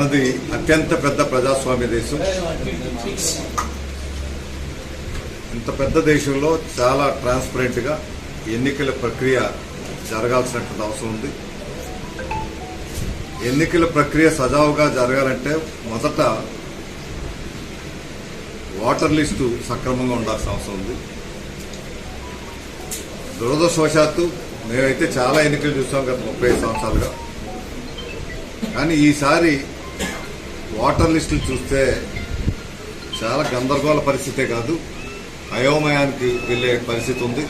మనది అత్యంత పెద్ద ప్రజాస్వామ్య దేశం. ఇంత పెద్ద దేశంలో చాలా ట్రాన్స్పరెంట్గా ఎన్నికల ప్రక్రియ జరగాల్సినటువంటి అవసరం ఉంది. ఎన్నికల ప్రక్రియ సజావుగా జరగాలంటే మొదట ఓటర్ లిస్టు సక్రమంగా ఉండాల్సిన అవసరం ఉంది. దురదృష్టవశాత్తు మేమైతే చాలా ఎన్నికలు చూసాం గత ముప్పై ఐదు సంవత్సరాలుగా. కానీ ఈసారి ఓటర్ లిస్టులు చూస్తే చాలా గందరగోళ పరిస్థితే కాదు. అయోమయానికి వెళ్ళే పరిస్థితి ఉంది.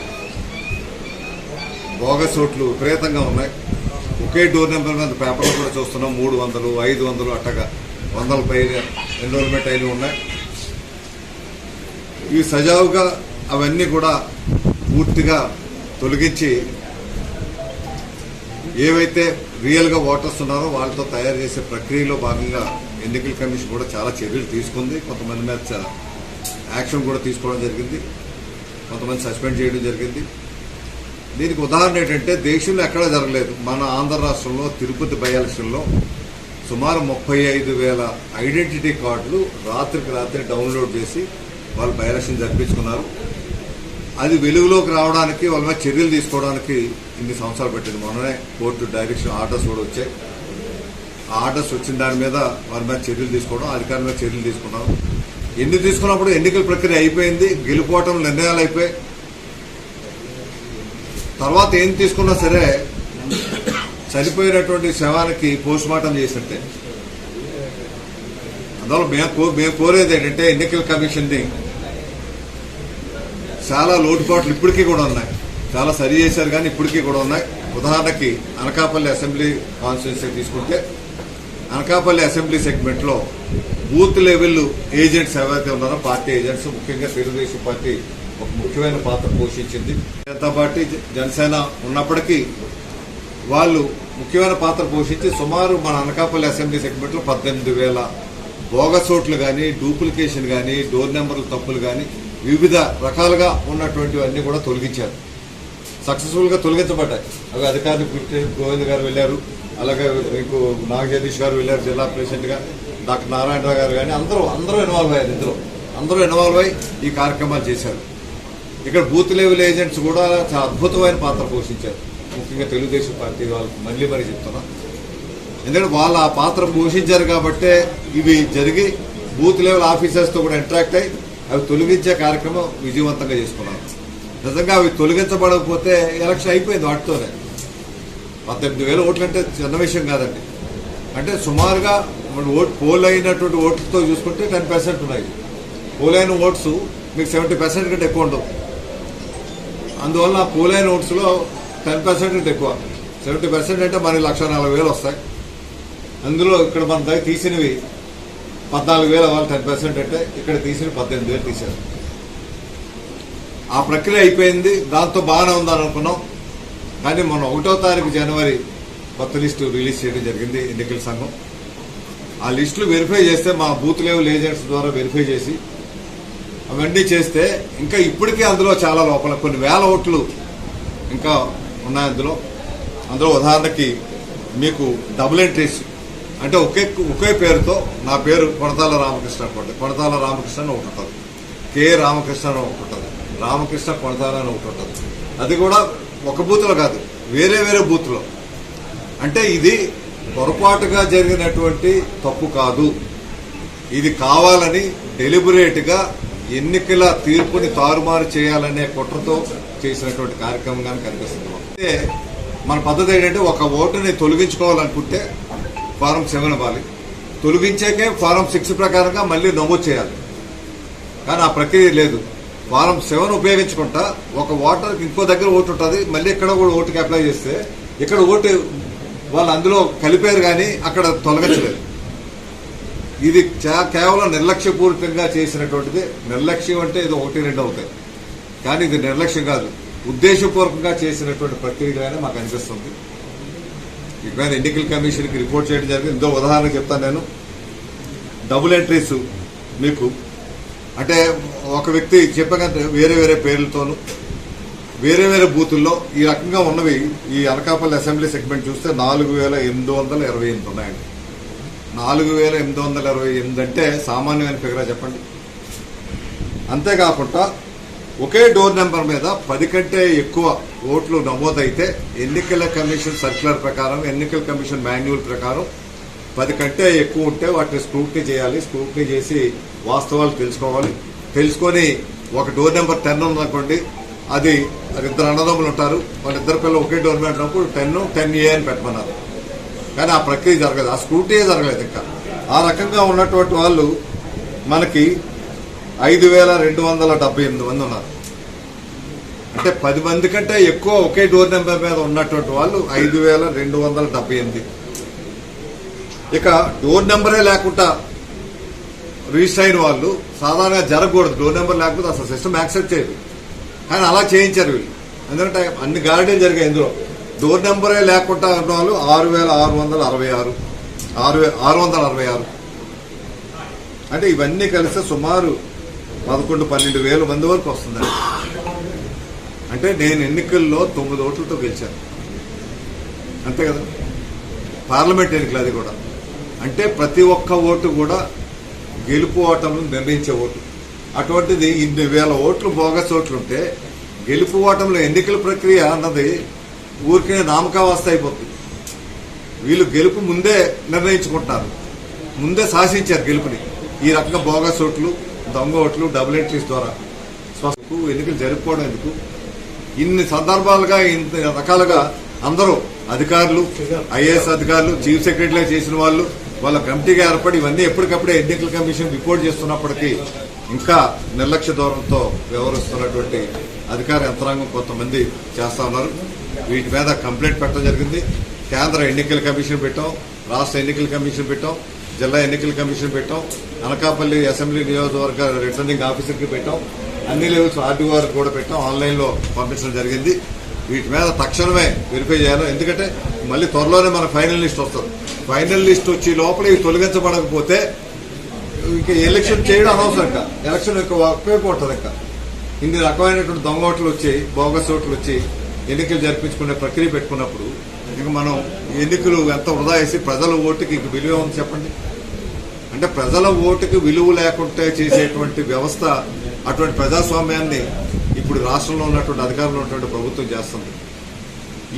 బోగస్ ఓట్లు విపరీతంగా ఉన్నాయి. ఒకే డోర్ నెంబర్ మీద పేపర్లు కూడా చూస్తున్నాం. మూడు వందలు ఐదు వందలు అట్టగా వందల పైన ఎన్రోల్మెంట్ అయిన ఉన్నాయి. ఇవి సజావుగా అవన్నీ కూడా పూర్తిగా తొలగించి ఏవైతే రియల్గా ఓటర్స్ ఉన్నారో వాళ్ళతో తయారు చేసే ప్రక్రియలో భాగంగా ఎన్నికల కమిషన్ కూడా చాలా చర్యలు తీసుకుంది. కొంతమంది మీద యాక్షన్ కూడా తీసుకోవడం జరిగింది. కొంతమంది సస్పెండ్ చేయడం జరిగింది. దీనికి ఉదాహరణ ఏంటంటే దేశంలో ఎక్కడా జరగలేదు. మన ఆంధ్ర రాష్ట్రంలో తిరుపతి బై ఎలక్షన్లో సుమారు ముప్పై ఐదు వేల ఐడెంటిటీ కార్డులు రాత్రికి రాత్రి డౌన్లోడ్ చేసి వాళ్ళు బై ఎలక్షన్ జరిపించుకున్నారు. అది వెలుగులోకి రావడానికి వాళ్ళ మీద చర్యలు తీసుకోవడానికి ఇన్ని సంవత్సరాలు పెట్టింది. మొన్ననే కోర్టు డైరెక్షన్ ఆర్డర్స్ కూడా వచ్చాయి. ఆర్డర్స్ వచ్చిన దాని మీద వారి మీద చర్యలు తీసుకోవడం అధికారుల మీద చర్యలు తీసుకున్నాం ఎన్ని తీసుకున్నప్పుడు ఎన్నికల ప్రక్రియ అయిపోయింది గెలుపోవటం నిర్ణయాలు అయిపోయాయి తర్వాత ఏం తీసుకున్నా సరే చనిపోయినటువంటి శవానికి పోస్ట్ మార్టం చేసినట్టే. అందువల్ల మేము మేము కోరేది ఏంటంటే ఎన్నికల కమిషన్ని చాలా లోటుపాట్లు ఇప్పటికీ కూడా ఉన్నాయి. చాలా సరి చేశారు కానీ ఇప్పటికీ కూడా ఉన్నాయి. ఉదాహరణకి అనకాపల్లి అసెంబ్లీ కాన్స్టిట్యున్సీ తీసుకుంటే అనకాపల్లి అసెంబ్లీ సెగ్మెంట్లో బూత్ లెవెల్ ఏజెంట్స్ ఎవరైతే ఉన్నారో పార్టీ ఏజెంట్స్ ముఖ్యంగా తెలుగుదేశం పార్టీ ఒక ముఖ్యమైన పాత్ర పోషించింది. జనతా పార్టీ జనసేన ఉన్నప్పటికీ వాళ్ళు ముఖ్యమైన పాత్ర పోషించి సుమారు మన అనకాపల్లి అసెంబ్లీ సెగ్మెంట్లో పద్దెనిమిది వేల బోగసోట్లు కానీ డూప్లికేషన్ కానీ డోర్ నెంబర్ల తప్పులు కానీ వివిధ రకాలుగా ఉన్నటువంటివన్నీ కూడా తొలగించారు. సక్సెస్ఫుల్గా తొలగించబడ్డాయి. అవి అధికారులు గోవింద్ గారు వెళ్ళారు. అలాగే మీకు నాగజగదీష్ గారు వెళ్ళారు జిల్లా ప్రెసిడెంట్గా డాక్టర్ నారాయణరావు గారు కానీ అందరూ అందరూ ఇన్వాల్వ్ అయ్యారు ఇందులో అందరూ ఇన్వాల్వ్ అయ్యి ఈ కార్యక్రమాలు చేశారు. ఇక్కడ బూత్ లెవెల్ ఏజెంట్స్ కూడా చాలా అద్భుతమైన పాత్ర పోషించారు. ముఖ్యంగా తెలుగుదేశం పార్టీ వాళ్ళు మళ్ళీ మరీ చెప్తున్నా. ఎందుకంటే వాళ్ళు ఆ పాత్ర పోషించారు కాబట్టే ఇవి జరిగి బూత్ లెవెల్ ఆఫీసర్స్తో కూడా ఇంటరాక్ట్ అయ్యి అవి తొలగించే కార్యక్రమం విజయవంతంగా చేసుకున్నారు. నిజంగా అవి తొలగించబడకపోతే ఎలక్షన్ అయిపోయింది వాటితోనే. పద్దెనిమిది వేల ఓట్లు అంటే చిన్న విషయం కాదండి. అంటే సుమారుగా మన ఓట్ పోల్ అయినటువంటి ఓట్లతో చూసుకుంటే టెన్ పర్సెంట్ ఉన్నాయి. పోల్ అయిన ఓట్స్ మీకు సెవెంటీ పర్సెంట్ కంటే ఎక్కువ ఉండవు. అందువల్ల పోల్ అయిన ఓట్స్లో టెన్ పర్సెంట్ కంటే ఎక్కువ. సెవెంటీ పర్సెంట్ అంటే మనకి లక్ష నలభై వేలు వస్తాయి. అందులో ఇక్కడ మన దగ్గర తీసినవి పద్నాలుగు వేలు వాళ్ళు టెన్ పర్సెంట్ అంటే ఇక్కడ తీసిన పద్దెనిమిది వేలు తీశారు. ఆ ప్రక్రియ అయిపోయింది. దాంతో బాగానే ఉందని అనుకున్నాం. కానీ మొన్న ఒకటో తారీఖు జనవరి కొత్త లిస్టు రిలీజ్ చేయడం జరిగింది ఎన్నికల సంఘం. ఆ లిస్టులు వెరిఫై చేస్తే మా బూత్ లెవెల్ ఏజెంట్స్ ద్వారా వెరిఫై చేసి అవన్నీ చేస్తే ఇంకా ఇప్పటికీ అందులో చాలా లోపల కొన్ని వేల ఓట్లు ఇంకా ఉన్నాయి అందులో. అందులో ఉదాహరణకి మీకు డబుల్ ఎంట్రీస్ అంటే ఒకే ఒకే పేరుతో నా పేరు కొనతాల రామకృష్ణ అనుకోండి. కొనతాల రామకృష్ణ అని ఒకటి ఉంటుంది. కె రామకృష్ణ అని ఒకటి ఉంటుంది. రామకృష్ణ కొనతాల అని ఒకటి ఉంటుంది. అది కూడా ఒక బూత్లో కాదు వేరే వేరే బూత్లో. అంటే ఇది పొరపాటుగా జరిగినటువంటి తప్పు కాదు. ఇది కావాలని డెలిబరేట్గా ఎన్నికల తీర్పుని తారుమారు చేయాలనే కుట్రతో చేసినటువంటి కార్యక్రమంగా కనిపిస్తుంది. అయితే మన పద్ధతి ఏంటంటే ఒక ఓటుని తొలగించుకోవాలనుకుంటే ఫారం సెవెన్ ఇవ్వాలి. తొలగించాకే ఫారం సిక్స్ ప్రకారంగా మళ్ళీ నమోదు చేయాలి. కానీ ఆ ప్రక్రియ లేదు. వారం సెవెన్ ఉపయోగించుకుంటా. ఒక ఓటర్ ఇంకో దగ్గర ఓటు ఉంటుంది. మళ్ళీ ఇక్కడ కూడా ఓటుకి అప్లై చేస్తే ఇక్కడ ఓటు వాళ్ళు అందులో కలిపారు కానీ అక్కడ తొలగించలేదు. ఇది కేవలం నిర్లక్ష్యపూరితంగా చేసినటువంటిది. నిర్లక్ష్యం అంటే ఇది ఒకటి రెండు అవుతాయి. కానీ ఇది నిర్లక్ష్యం కాదు. ఉద్దేశపూర్వకంగా చేసినటువంటి ప్రక్రియగానే మాకు అనిపిస్తుంది. ఇక ఎన్నికల కమిషన్కి రిపోర్ట్ చేయడం జరిగింది. ఇందో ఉదాహరణ చెప్తాను నేను. డబుల్ ఎంట్రీస్ మీకు అంటే ఒక వ్యక్తి చెప్పగా వేరే వేరే పేర్లతోనూ వేరే వేరే బూతుల్లో ఈ రకంగా ఉన్నవి ఈ అనకాపల్లి అసెంబ్లీ సెగ్మెంట్ చూస్తే నాలుగు వేల ఎనిమిది వందల ఇరవై ఎనిమిది ఉన్నాయండి. నాలుగు వేల ఎనిమిది వందల ఇరవై ఎనిమిది అంటే సామాన్యమైన ఫిగరా చెప్పండి. అంతేకాకుండా ఒకే డోర్ నెంబర్ మీద పది కంటే ఎక్కువ ఓట్లు నమోదైతే ఎన్నికల కమిషన్ సర్క్యులర్ ప్రకారం ఎన్నికల కమిషన్ మాన్యువల్ ప్రకారం పది కంటే ఎక్కువ ఉంటే వాటిని స్క్రూటినీ చేయాలి. స్క్రూటినీ చేసి వాస్తవాలు తెలుసుకోవాలి. తెలుసుకొని ఒక డోర్ నెంబర్ టెన్ ఉందనుకోండి అది ఇద్దరు అన్నదమ్ములు ఉంటారు. వాళ్ళిద్దరు పిల్లలు ఒకే డోర్ నెంబర్ ఉన్నప్పుడు టెన్ టెన్ ఏ అని పెట్టమన్నారు. కానీ ఆ ప్రక్రియ జరగదు ఆ స్క్రూటీయే జరగలేదు ఇంకా. ఆ రకంగా ఉన్నటువంటి వాళ్ళు మనకి ఐదు వేల రెండు వందల డెబ్బై ఎనిమిది మంది ఉన్నారు. అంటే పది మంది కంటే ఎక్కువ ఒకే డోర్ నెంబర్ మీద ఉన్నటువంటి వాళ్ళు ఐదు వేల రెండు వందల డెబ్బై ఎనిమిది. ఇక డోర్ నెంబరే లేకుండా రిజిస్టర్ అయిన వాళ్ళు సాధారణంగా జరగకూడదు డోర్ నెంబర్ లేకపోతే అసలు సిస్టమ్ యాక్సెప్ట్ చేయదు కానీ అలా చేయించారు వీళ్ళు. ఎందుకంటే అన్ని గార్డెన్ జరిగాయి ఇందులో. డోర్ నెంబరే లేకుండా ఉన్న వాళ్ళు ఆరు వేల ఆరు వందల అరవై ఆరు ఆరు ఆరు వందల అరవై ఆరు. అంటే ఇవన్నీ కలిస్తే సుమారు పదకొండు పన్నెండు వేల మంది వరకు వస్తుందండి. అంటే నేను ఎన్నికల్లో తొమ్మిది ఓట్లతో గెలిచాను. అంతే కదా? పార్లమెంట్ ఎన్నికలు అది కూడా. అంటే ప్రతి ఒక్క ఓటు కూడా గెలుపు ఓటములు నిర్ణయించే ఓట్లు అటువంటిది ఇన్ని వేల ఓట్లు బోగస్ ఓట్లు ఉంటే గెలుపు ఓటములు ఎన్నికల ప్రక్రియ అన్నది ఊరికే నామకావస్థ అయిపోతుంది వీళ్ళు గెలుపు ముందే నిర్ణయించుకుంటున్నారు. ముందే శాసించారు గెలుపుని. ఈ రకంగా బోగస్ ఓట్లు దొంగ ఓట్లు డబుల్ ఎంట్రీస్ ద్వారా స్వస్థకు ఎన్నికలు జరుపుకోవడం ఎందుకు? ఇన్ని సందర్భాలుగా ఇంత రకాలుగా అందరూ అధికారులు ఐఏఎస్ అధికారులు చీఫ్ సెక్రటరీగా చేసిన వాళ్ళు వాళ్ళ కమిటీగా ఏర్పడి ఇవన్నీ ఎప్పటికప్పుడే ఎన్నికల కమిషన్ రిపోర్ట్ చేస్తున్నప్పటికీ ఇంకా నిర్లక్ష్య ధోరణితో వ్యవహరిస్తున్నటువంటి అధికార యంత్రాంగం కొంతమంది చేస్తా ఉన్నారు. వీటి మీద కంప్లైంట్ పెట్టడం జరిగింది. కేంద్ర ఎన్నికల కమిషన్ పెట్టాం రాష్ట్ర ఎన్నికల కమిషన్ పెట్టాం జిల్లా ఎన్నికల కమిషన్ పెట్టాం అనకాపల్లి అసెంబ్లీ నియోజకవర్గ రిటర్నింగ్ ఆఫీసర్కి పెట్టాం అన్ని లెవెల్స్ ఆర్డీ వారికి కూడా పెట్టాం ఆన్లైన్లో పంపించడం జరిగింది. వీటి మీద తక్షణమే వెరిఫై చేయాలి. ఎందుకంటే మళ్ళీ త్వరలోనే మన ఫైనల్ లిస్ట్ వస్తుంది. ఫైనల్ లిస్ట్ వచ్చి లోపల ఇవి తొలగించబడకపోతే ఇంకా ఎలక్షన్ చేయడం అనవసరం ఇంకా ఎలక్షన్ యొక్క ఉపయోగపడుతుంది ఇంకా ఇన్ని రకమైనటువంటి దొంగ ఓట్లు వచ్చి బోగస్ ఓట్లు వచ్చి ఎన్నికలు జరిపించుకునే ప్రక్రియ పెట్టుకున్నప్పుడు ఇంకా మనం ఎన్నికలు ఎంత వృధా వేసి ప్రజల ఓటుకి ఇంక విలువ ఉంది చెప్పండి? అంటే ప్రజల ఓటుకి విలువ లేకుంటే చేసేటువంటి వ్యవస్థ అటువంటి ప్రజాస్వామ్యాన్ని ఇప్పుడు రాష్ట్రంలో ఉన్నటువంటి అధికారంలో ఉన్నటువంటి ప్రభుత్వం చేస్తుంది.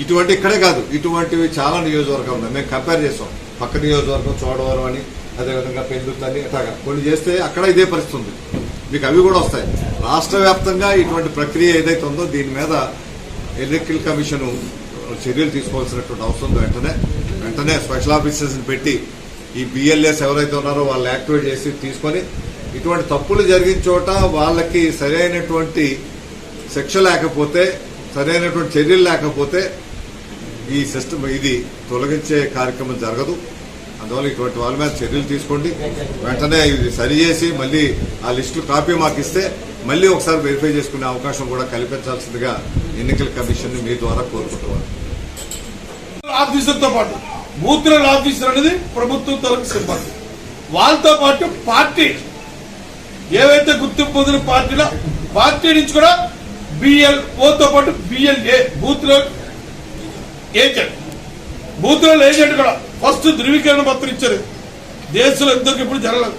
ఇటువంటి ఇక్కడే కాదు ఇటువంటివి చాలా నియోజకవర్గాలు ఉన్నాయి. మేము కంపేర్ చేస్తాం. పక్క నియోజకవర్గం చోడవరం అని అదేవిధంగా పెందుతు అని అట్లాగా కొన్ని చేస్తే అక్కడ ఇదే పరిస్థితి ఉంది. మీకు అవి కూడా వస్తాయి. రాష్ట్ర వ్యాప్తంగా ఇటువంటి ప్రక్రియ ఏదైతే ఉందో దీని మీద ఎలక్ట్రికల్ కమిషన్ చర్యలు తీసుకోవాల్సినటువంటి అవసరం ఉంది. వెంటనే వెంటనే స్పెషల్ ఆఫీసర్స్ని పెట్టి ఈ బిఎల్ఎస్ ఎవరైతే ఉన్నారో వాళ్ళు యాక్టివేట్ చేసి తీసుకొని ఇటువంటి తప్పులు జరిగిన చోట వాళ్ళకి సరైనటువంటి శిక్ష లేకపోతే సరైనటువంటి చర్యలు లేకపోతే ఈ సిస్టమ్ ఇది తొలగించే కార్యక్రమం జరగదు. అందువల్ల ఇటువంటి వాళ్ళ మీద చర్యలు తీసుకోండి. వెంటనే ఇది సరిచేసి మళ్ళీ ఆ లిస్టు కాపీ మాకు ఇస్తే మళ్ళీ ఒకసారి వెరిఫై చేసుకునే అవకాశం కూడా కల్పించాల్సిందిగా ఎన్నికల కమిషన్ మీ ద్వారా కోరుకుంటున్నాను. ఆఫీసర్తో పాటు బూత్ లెవెల్ ఆఫీసర్ అనేది ప్రభుత్వం తరపు సిబ్బంది. వాళ్ళతో పాటు పార్టీ ఏవైతే గుర్తింపు పొందిన పార్టీలో పార్టీ నుంచి కూడా బిఎల్ఓ ఓతో పాటు BLA booth agent. Booth agent కూడా. ఫస్ట్ ధృవీకరణ పత్రం ఇచ్చారు. దేశంలో ఎంతకు ఇప్పుడు జరగలేదు?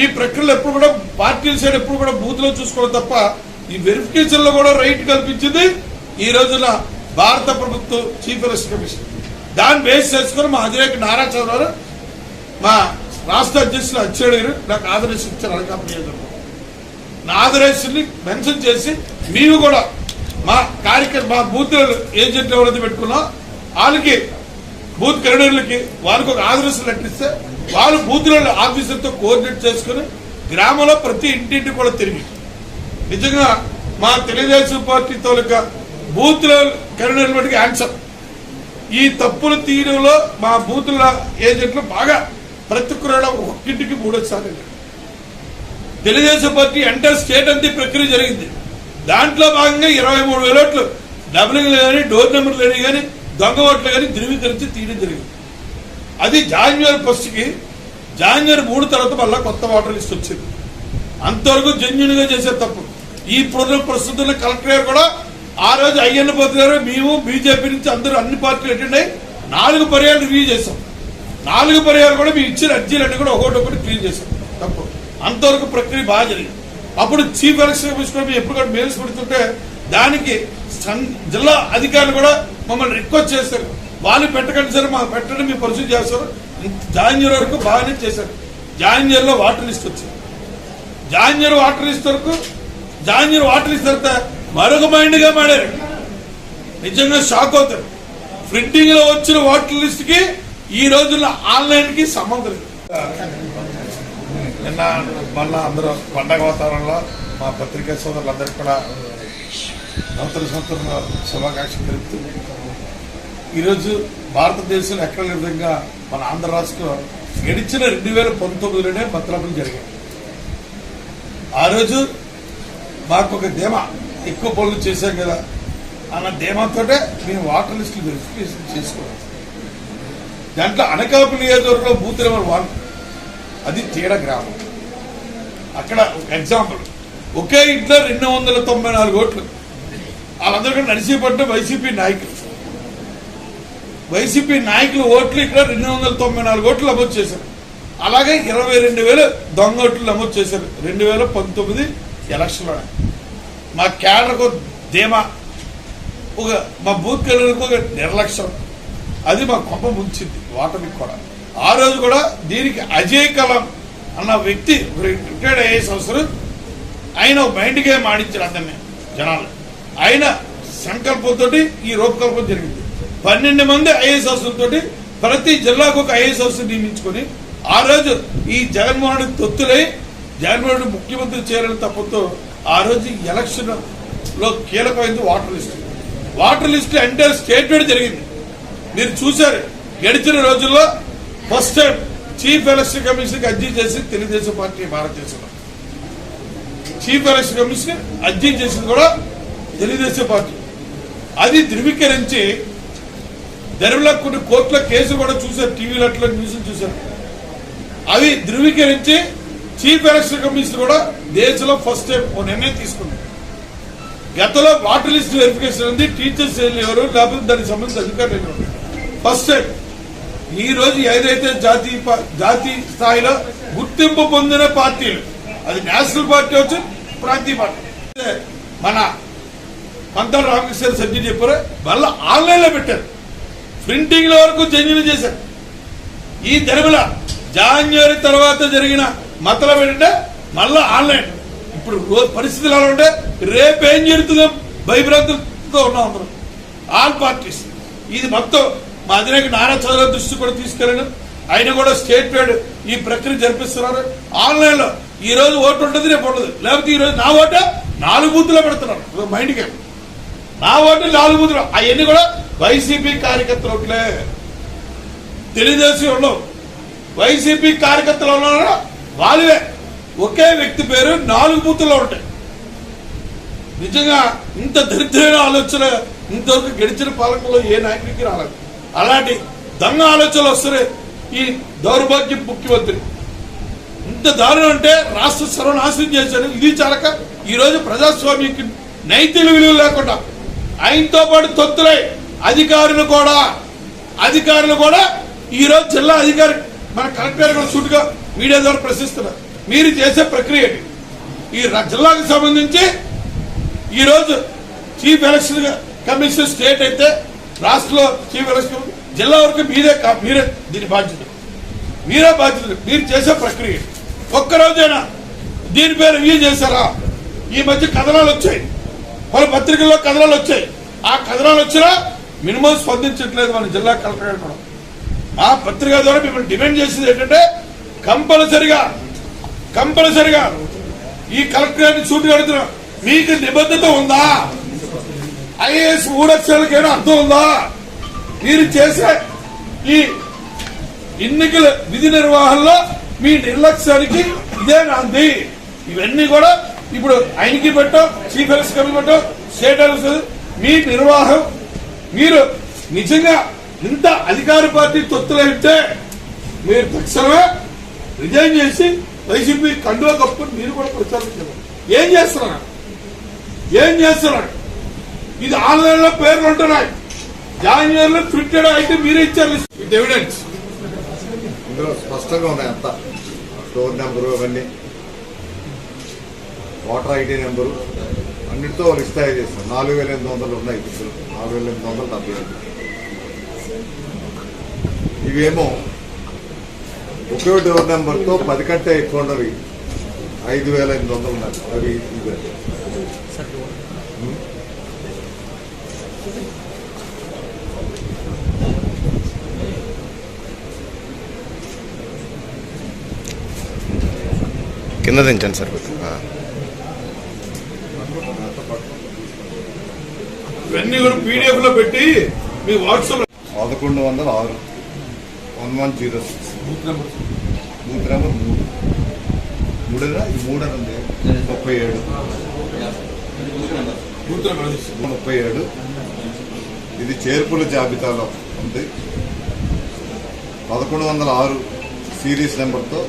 ఈ ప్రక్రియలో ఎప్పుడు కూడా పార్టీల సైడ్ ఎప్పుడు కూడా బూత్లో చూసుకోవడం తప్ప ఈ వెరిఫికేషన్లో కూడా రైట్ కల్పించింది ఈ రోజున భారత ప్రభుత్వం చీఫ్ ఎలక్షన్ కమిషన్. దాన్ని బేస్ చేసుకుని మా అధినేత నారా చంద్రబాబు మా రాష్ట్ర అధ్యక్షులు అచ్చెడు గారు నాకు ఆదర్శం ఇచ్చారు అనకాపల్లి నియోజకవర్గం. నా మెన్షన్ చేసి మేము కూడా మా కార్యక్రమ మా బూత్ ఏజెంట్ ఎవరైతే పెట్టుకున్నా వాళ్ళకి బూత్ కరీడర్లకి వాళ్ళకి ఒక ఆదర్శం లెక్కిస్తే వాళ్ళు బూత్ ఆఫీసర్తో కోఆర్డినేట్ చేసుకుని గ్రామంలో ప్రతి ఇంటింటి కూడా తిరిగి నిజంగా మా తెలుగుదేశం పార్టీ తోలిక బూత్ కరీడర్ బట్టి ఆన్సర్ ఈ తప్పులు తీయడంలో మా బూతుల ఏజెంట్లు బాగా ప్రతి ఒక్కరు ఒక్కింటికి మూడోసారి తెలుగుదేశం పార్టీ ఎంటర్ స్టేట్ అంతా ప్రక్రియ జరిగింది. దాంట్లో భాగంగా ఇరవై మూడు వేల ఓట్లు డబులింగ్ కానీ డోర్ నెంబర్ లేని కానీ దొంగ ఓట్లు కానీ ధృవీకరించి తీయడం జరిగింది. అది జాన్యువరి ఫస్ట్కి జాన్యువరి మూడు తర్వాత మళ్ళా కొత్త ఓటర్ లిస్ట్ వచ్చింది. అంతవరకు జెన్యున్గా చేసే తప్పు. ఈ ప్రోగ్రాం ప్రస్తుతం కలెక్టర్ గారు కూడా ఆ రోజు అయ్యన్న పోతు గారు మేము బీజేపీ నుంచి అందరూ అన్ని పార్టీలు అటెండ్ అయ్యి నాలుగు పర్యాలు రివ్యూ చేశాం. నాలుగు పర్యాలు కూడా మీ ఇచ్చిన అర్జీలన్నీ కూడా ఒకటి ఒకటి క్లీన్ చేశారు తప్పు. అంతవరకు ప్రక్రియ బాగా జరిగింది. అప్పుడు చీఫ్ ఎలక్షన్ కమిషనర్ ఎప్పుడు కూడా మేల్స్ పెడుతుంటే దానికి సం- జిల్లా అధికారులు కూడా మమ్మల్ని రిక్వెస్ట్ చేస్తారు వాళ్ళు పెట్టకండి సరే మాకు పెట్టడం మీ పరిశుద్ధి చేస్తారు జాయినియర్ వరకు బాగానే చేశారు. జాంజర్లో వాటర్ లిస్ట్ వచ్చింది. జాయినియర్ వాటర్ లిస్ట్ వరకు జాంజర్ వాటర్ లిస్ట్ తర్వాత మరొక మైండ్గా మాడారు నిజంగా షాక్ అవుతారు. ప్రింటింగ్లో వచ్చిన వాటర్ లిస్ట్కి ఈ రోజుల్లో ఆన్లైన్కి సంబంధం లేదు. నిన్న మొన్న అందరూ పండగ వాతావరణంలో మా పత్రికా సోదరులందరికీ కూడా నూతన సంవత్సరం శుభాకాంక్షలు తెలుపుతూ ఈరోజు భారతదేశంలో ఎక్కడ విధంగా మన ఆంధ్ర రాష్ట్రం గడిచిన రెండు వేల పంతొమ్మిదిలోనే మతలబులు జరిగాయి ఆ రోజు మాకు ఒక ధీమా ఎక్కువ పనులు చేశాం కదా అన్న ధీమాతోటే మేము వాటర్ లిస్టులు వెరిఫికేషన్ చేసుకోవాలి దాంట్లో అనకాపల్లి నియోజకవర్గంలో బూత్ నెంబర్ వన్ అది తేడ గ్రామం. అక్కడ ఒక ఎగ్జాంపుల్ ఒకే ఇంట్లో రెండు వందల తొంభై నాలుగు ఓట్లు. వాళ్ళందరికీ కూడా నడిచిపడ్డ వైసీపీ నాయకులు. వైసీపీ నాయకులు ఓట్లు ఇక్కడ రెండు వందల తొంభై నాలుగు ఓట్లు నమోదు చేశారు. అలాగే ఇరవై రెండు వేలు దొంగ ఓట్లు నమోదు చేశారు. రెండు వేల పంతొమ్మిది ఎలక్షన్లో మా క్యాడర్కు ధీమా ఒక మా బూత్ కలర్కు ఒక నిర్లక్ష్యం. అది మా కొంప ముంచింది వాటమికి కూడా. ఆ రోజు కూడా దీనికి అజయ్ కలం అన్న వ్యక్తి రిటైర్డ్ ఐఏఎస్ అవసరం ఆయన బయట గేమ్ ఆడించారు అందరినీ జనాలు. ఆయన సంకల్పంతో ఈ రూపకల్పన జరిగింది. పన్నెండు మంది ఐఏఎస్ అవసరంతో ప్రతి జిల్లాకు ఒక ఐఏఎస్ అవసరం నియమించుకొని ఆ రోజు ఈ జగన్మోహన్ రెడ్డి తొత్తులై జగన్మోహన్ రెడ్డి ముఖ్యమంత్రి చేయాలని తప్పతో ఆ రోజు ఎలక్షన్లో కీలకమైంది వాటర్ లిస్ట్. వాటర్ లిస్ట్ అంటే స్టేట్మెంట్ జరిగింది. మీరు చూశారు. గడిచిన రోజుల్లో first time chief election commission అర్జీ చేసి తెలుగుదేశం పార్టీ భారతదేశంలో చీఫ్ ఎలక్షన్ కమిషన్ అర్జీ చేసింది కూడా తెలుగుదేశం పార్టీ. అది ధృవీకరించి ధరలో కొన్ని కోర్టుల కేసులు కూడా చూశారు టీవీలో అట్లా న్యూస్ చూశారు. అవి ధృవీకరించి చీఫ్ ఎలక్షన్ కమిషన్ కూడా దేశంలో ఫస్ట్ టైం ఓ నిర్ణయం తీసుకుంది. గతంలో వాటర్ లిస్ట్ వెరిఫికేషన్ ఉంది టీచర్స్ ఎవరు లేకపోతే దానికి సంబంధించిన అధికారులు ఫస్ట్ టైం. ఈ రోజు ఏదైతే జాతీయ జాతీయ స్థాయిలో గుర్తింపు పొందిన పార్టీలు అది నేషనల్ పార్టీ వచ్చి ప్రాంతీయ పార్టీ. మన పంతాల రామకృష్ణ సబ్జెక్ట్ చెప్పారు మళ్ళీ ఆన్లైన్లో పెట్టారు. ప్రింటింగ్ వరకు జన్యులు చేశారు. ఈ తెరమల జాన్యువరి తర్వాత జరిగిన మతలం ఏంటంటే మళ్ళా ఆన్లైన్. ఇప్పుడు పరిస్థితులు ఎలా ఉంటే రేపు ఏం జరుగుతుందో భయభ్రాంతులతో ఉన్నాం అందరం. All parties. ఇది మొత్తం మా అధినేక నారా చౌదరి దృష్టి కూడా తీసుకెళ్ళాను. ఆయన కూడా స్టేట్ పేడ్ ఈ ప్రక్రియ జరిపిస్తున్నారు. ఆన్లైన్లో ఈ రోజు ఓటు ఉంటుంది రేపు ఉండదు. లేకపోతే ఈ రోజు నా ఓటు నాలుగు బూతులో పెడుతున్నారు. మైండ్ గేమ్ నా ఓటు నాలుగు బూతులు. అవన్నీ కూడా వైసీపీ కార్యకర్తలు ఒకట్లే తెలుగుదేశం ఉండవు. వైసీపీ కార్యకర్తలు ఉన్నారా? వాళ్ళే ఒకే వ్యక్తి పేరు నాలుగు బూతుల్లో ఉంటాయి. నిజంగా ఇంత దరిద్రమైన ఆలోచన ఇంతవరకు గడిచిన పాలకులు ఏ నాయకుడికి రాలేదు. అలాంటి దొంగ ఆలోచనలు వస్తున్నాయి. ఈ దౌర్భాగ్యం ముఖ్యమంత్రి. ఇంత దారుణం అంటే రాష్ట్ర సర్వనాశనం చేశారు ఇది చాలక ఈ రోజు ప్రజాస్వామ్యకి నైతిక విలువ లేకుండా ఆయనతో పాటు తొత్తులై అధికారులు కూడా అధికారులు కూడా ఈ రోజు జిల్లా అధికారి మన కలెక్టర్ కూడా సూటిగా మీడియా ద్వారా ప్రశ్నిస్తున్నారు. మీరు చేసే ప్రక్రియ ఈ జిల్లాకు సంబంధించి ఈరోజు చీఫ్ ఎలక్షన్ కమిషన్ స్టేట్ అయితే రాష్ట్రంలో చీఫ్ ఎలక్షన్ జిల్లా వరకు మీరే కా- మీరే దీని బాధ్యత. మీరే బాధ్యత. మీరు చేసే ప్రక్రియ. ఒక్కరోజైనా దీని పేరు రివ్యూ చేశారా? ఈ మధ్య కథనాలు వచ్చాయి. పలు పత్రికల్లో కథనాలు వచ్చాయి. ఆ కథనాలు వచ్చినా మినిమం స్పందించట్లేదు మన జిల్లా కలెక్టర్ గారు కూడా. ఆ పత్రిక ద్వారా మిమ్మల్ని డిమాండ్ చేసేది ఏంటంటే కంపల్సరిగా కంపల్సరిగా ఈ కలెక్టర్ గారిని సూటిగా అడుగుతున్నా. మీకు నిబద్ధత ఉందా? ఐఏఎస్ ఊరక్షలకైనా అర్థం ఉందా? మీరు చేసే ఈ ఎన్నికల విధి నిర్వహణలో మీ నిర్లక్ష్యానికి ఇదే నాంది ఇవన్నీ కూడా ఇప్పుడు ఆయనకి పెట్టాం చీఫ్ ఎలక్షన్ కమిటీ పెట్టాం స్టేట్ ఎలక్షన్ మీ నిర్వాహం మీరు నిజంగా ఇంత అధికార పార్టీ తొత్తులైతే మీరు తక్షణమే రిజైన్ చేసి వైసీపీ కండువా కప్పుకొని మీరు కూడా ప్రచారం చేయాలి. ఏం చేస్తున్నారు? ఏం చేస్తున్నారు? ఇది ఆన్లైన్లో పేర్లు ఉంటున్నాయి. జాన్యువరిలో ప్రింటెడ్ అయితే మీరే ఇచ్చారు. With evidence. ఇందులో స్పష్టంగా ఉన్నాయి అంతా. డోర్ నెంబరు అవన్నీ. Voter ID number. అన్నిటితో వాళ్ళు ఇస్తాయి చేస్తాం నాలుగు వేల ఎనిమిది వందలు ఉన్నాయి ఇప్పుడు. నాలుగు వేల ఎనిమిది వందలు డెబ్బై ఐదు ఇవేమో ఒకే డోర్ నెంబర్తో పది కంటే ఎక్కువ ఉండవి. ఐదు వేల ఎనిమిది వందలు ఉన్నాయి. అవి ఇవే. కింద దించండి సార్. కొంచెం. ఆ. ఇవన్నీ కూడా పీడిఎఫ్లో పెట్టి మీ వాట్సాప్ పదకొండు వందల ఆరు. One one zero six. Booth number. మూడు. మూడేనా? ఇది మూడు అని ఉంది. ముప్పై ఏడు. ముప్పై ఏడు. ఇది చేర్పుల జాబితాలో ఉంది. పదకొండు వందల ఆరు సిరీస్ నెంబర్తో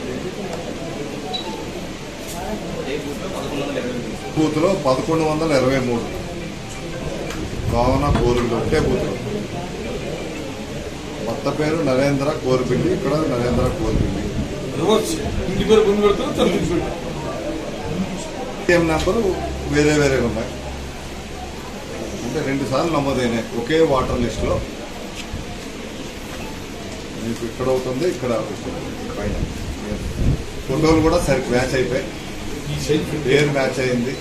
బూత్లో పదకొండు వందల ఇరవై మూడు. భావన కోరులు ఒకే బూత్లో. కొత్త పేరు నరేంద్ర కోరుపిల్లి ఇక్కడ నరేంద్ర పెట్టారు ఏం నెంబరు? వేరే వేరే ఉన్నాయి. అంటే రెండు సార్లు నమోదైనాయి ఒకే వాటర్ లిస్ట్లో మీకు ఇక్కడ అవుతుంది ఇక్కడ పైన. ఫోటోలు కూడా సరి మ్యాచ్ అయిపోయి ఈ సైడ్ పేరు మ్యాచ్ అయింది.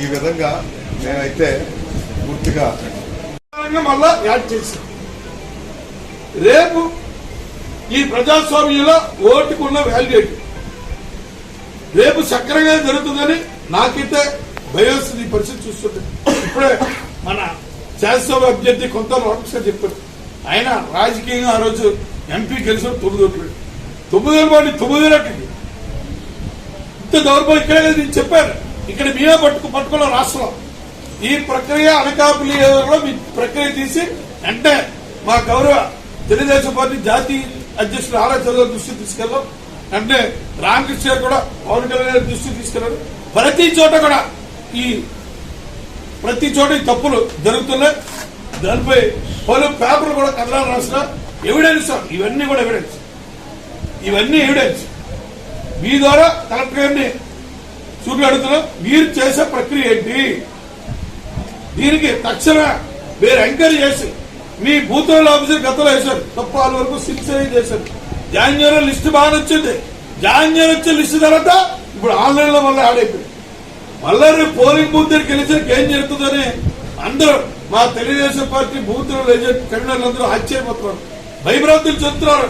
ఈ విధంగా నేనైతే పూర్తిగా మళ్ళా యాడ్ చేశాం రేపు ఈ ప్రజాస్వామ్యంలో ఓటుకున్న వాల్యూటీ రేపు సక్రంగా జరుగుతుందని నాకైతే భయోస్తుంది ఈ పరిస్థితి చూస్తుంటే. ఇప్పుడే మన శాసనసభ అభ్యర్థి కొంత లోటస్ చెప్పారు. ఆయన రాజకీయంగా ఆ రోజు ఎంపీ గెలిచిన తొమ్మిది ఓట్లు. తొమ్మిది వేల తొమ్మిది వేలకి ఇంత దౌర్భాగ్యం ఇక్కడే కదా నేను చెప్పాను. ఇక్కడ మీరే పట్టుకు పట్టుకున్న రాష్ట్రం ఈ ప్రక్రియ అనకాపల్లి మీ ప్రక్రియ తీసి అంటే మా గౌరవ తెలుగుదేశం పార్టీ జాతీయ అధ్యక్షుడు ఆరా చంద్ర దృష్టి తీసుకెళ్ళాం అంటే రామకృష్ణ కూడా పవన్ కళ్యాణ్ దృష్టికి తీసుకెళ్ళారు ప్రతి చోట కూడా ఈ ప్రతి చోట ఈ తప్పులు జరుగుతున్నాయి. దానిపై పలు పేపర్లు కూడా కథనాలు రాసిన ఎవిడెన్స్ ఇవన్నీ కూడా ఎవిడెన్స్ ఇవన్నీ ఎవిడెన్స్ మీ ద్వారా కలెక్టర్ గారిని చూపి అడుగుతున్నాం. మీరు చేసే ప్రక్రియ ఏంటి? దీనికి తక్షణ మీరు ఎంక్వైరీ చేసి మీ భూతంలో ఆఫీసర్ గతంలో వేశారు. తప్ప వాళ్ళ వరకు సిక్స్ చేశారు. జాన్యువరి లిస్ట్ బాగా వచ్చింది జాన్యువరి వచ్చే లిస్ట్ తర్వాత ఇప్పుడు ఆన్లైన్లో మళ్ళీ ఆడైపోయింది మళ్ళా రేపు పోలింగ్ బూత్ దగ్గరికి వెళ్ళేసరికి ఏం జరుగుతుందని అందరూ మా తెలుగుదేశం పార్టీ బూత్ ఏజెంట్ కన్వీనర్లు అందరూ ఆశ్చర్యపోతున్నారు. భయభ్రాంతులు చెప్తున్నారు.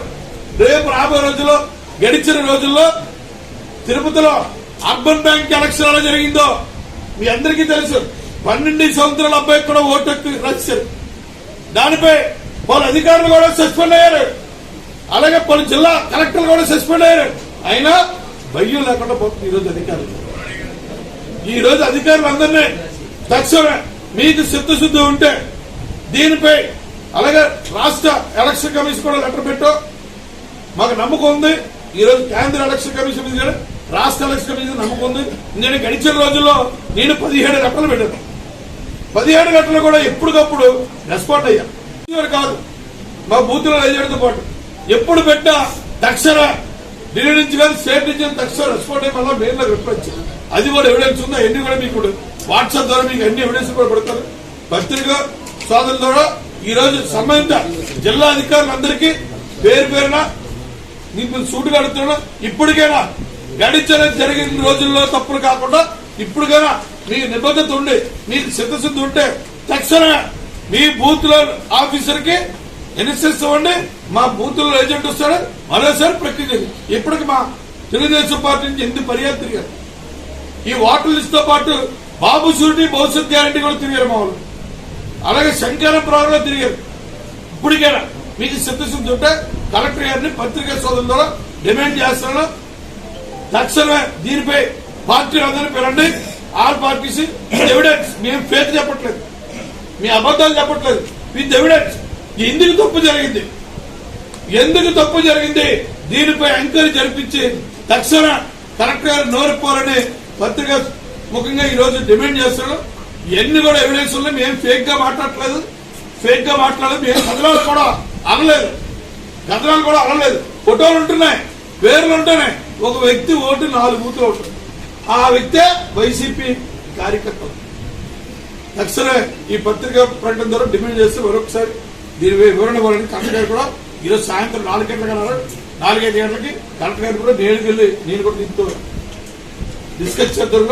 రేపు రాబోయే రోజుల్లో గడిచిన రోజుల్లో తిరుపతిలో అర్బన్ బ్యాంక్ ఎలక్షన్ ఎలా జరిగిందో మీ అందరికీ తెలుసు. పన్నెండు సంవత్సరాల అబ్బాయికి కూడా ఓటు రచ్చారు. దానిపై వాళ్ళ అధికారులు కూడా సస్పెండ్ అయ్యారు. అలాగే పలు జిల్లా కలెక్టర్లు కూడా సస్పెండ్ అయ్యారు అయినా భయం లేకుండా పోతుంది ఈరోజు అధికారులు. ఈ రోజు అధికారులు అందరినీ తక్షణమే మీకు చిత్తశుద్ధి ఉంటే దీనిపై అలాగే రాష్ట్ర ఎలక్షన్ కమిషన్ కూడా లెటర్ పెట్టో. మాకు నమ్మకం ఉంది. ఈ రోజు కేంద్ర ఎలక్షన్ కమిషన్ మీద కూడా రాష్ట్ర ఎలక్షన్ కమిషన్ నమ్మకం ఉంది. నేను గడిచిన రోజుల్లో నేను పదిహేడు లెటర్లు పెట్టాను. పదిహేడు గంటలు కూడా ఎప్పటికప్పుడు రెస్పాండ్ అయ్యా. కాదు మా బూత్లో ఏజెంట్తో పాటు. ఎప్పుడు పెట్టా తక్షణ ఢిల్లీ నుంచి కానీ స్టేట్ నుంచి తక్షణ రెస్పాండ్ అయ్యి మళ్ళీ మెయిన్లో రిప్లై అది కూడా ఎవిడెన్స్ ఉందా? ఎన్ని కూడా మీకు వాట్సాప్ ద్వారా మీకు అన్ని ఎవిడెన్స్ కూడా పెడతారు. పత్రిక సోదరుల ద్వారా ఈ రోజు సంబంధిత జిల్లా అధికారులందరికీ పేరు పేరున మీకు సూటుగా అడుగుతున్నా ఇప్పటికైనా గడిచిన జరిగిన రోజుల్లో తప్పులు కాకుండా ఇప్పటికైనా మీ నిబద్ధత ఉండి మీకు సిద్ధశుద్ధి ఉంటే తక్షణమే మీ బూత్లో ఆఫీసర్కి ఎన్ఎస్ఎస్ ఇవ్వండి. మా బూతుల్లో ఏజెంట్ వస్తాడు? మరోసారి ప్రక్రియ. ఇప్పటికి మా తెలుగుదేశం పార్టీ నుంచి ఎన్ని పర్యాలు తిరిగారు ఈ వాటర్ లిస్ట్తో పాటు బాబు సూరిటీ భవిష్యత్ గ్యారంటీ కూడా తిరిగారు మా వాళ్ళు. అలాగే శంకరపురంలో తిరిగారు. ఇప్పటికైనా? మీకు చిత్తశుద్ధి ఉంటే కలెక్టర్ గారిని పత్రికా సోదరుల ద్వారా డిమాండ్ చేస్తున్నాను తక్షణమే దీనిపై పార్టీ అందరినీ పిలండి ఆల్ పార్టీస్ ఎవిడెన్స్. మేము ఫేక్ చెప్పట్లేదు. మీ అబద్ధాలు చెప్పట్లేదు. With evidence. ఎందుకు తప్పు జరిగింది. ఎందుకు తప్పు జరిగింది? దీనిపై ఎంక్వైరీ జరిపించి తక్షణ కలెక్టర్ గారు నోరుకోవాలని పత్రిక ముఖ్యంగా ఈ రోజు డిమాండ్ చేస్తున్నాను ఎన్ని కూడా ఎవిడెన్స్ ఉన్నాయి మేము ఫేక్గా మాట్లాడట్లేదు. ఫేక్గా మాట్లాడలేదు. మేము కథనాలు కూడా అనలేదు కథనాలు కూడా అనలేదు ఫోటోలు ఉంటున్నాయి. పేర్లు ఉంటున్నాయి. ఒక వ్యక్తి ఓటు నాలుగు బూతులు ఉంటుంది ఆ వ్యక్తే వైసీపీ కార్యకర్త. తక్షణమే ఈ పత్రిక ప్రకటన ద్వారా డిమాండ్ చేస్తే మరొకసారి దీనిపై వివరణ ఇవ్వాలని కలెక్టర్ కూడా ఈరోజు సాయంత్రం నాలుగు గంటలకు అన్నారు. నాలుగైదు గంటలకి కలెక్టర్ గారు కూడా నేను వెళ్ళి నేను కూడా దీంతో డిస్కస్ చేద్దరు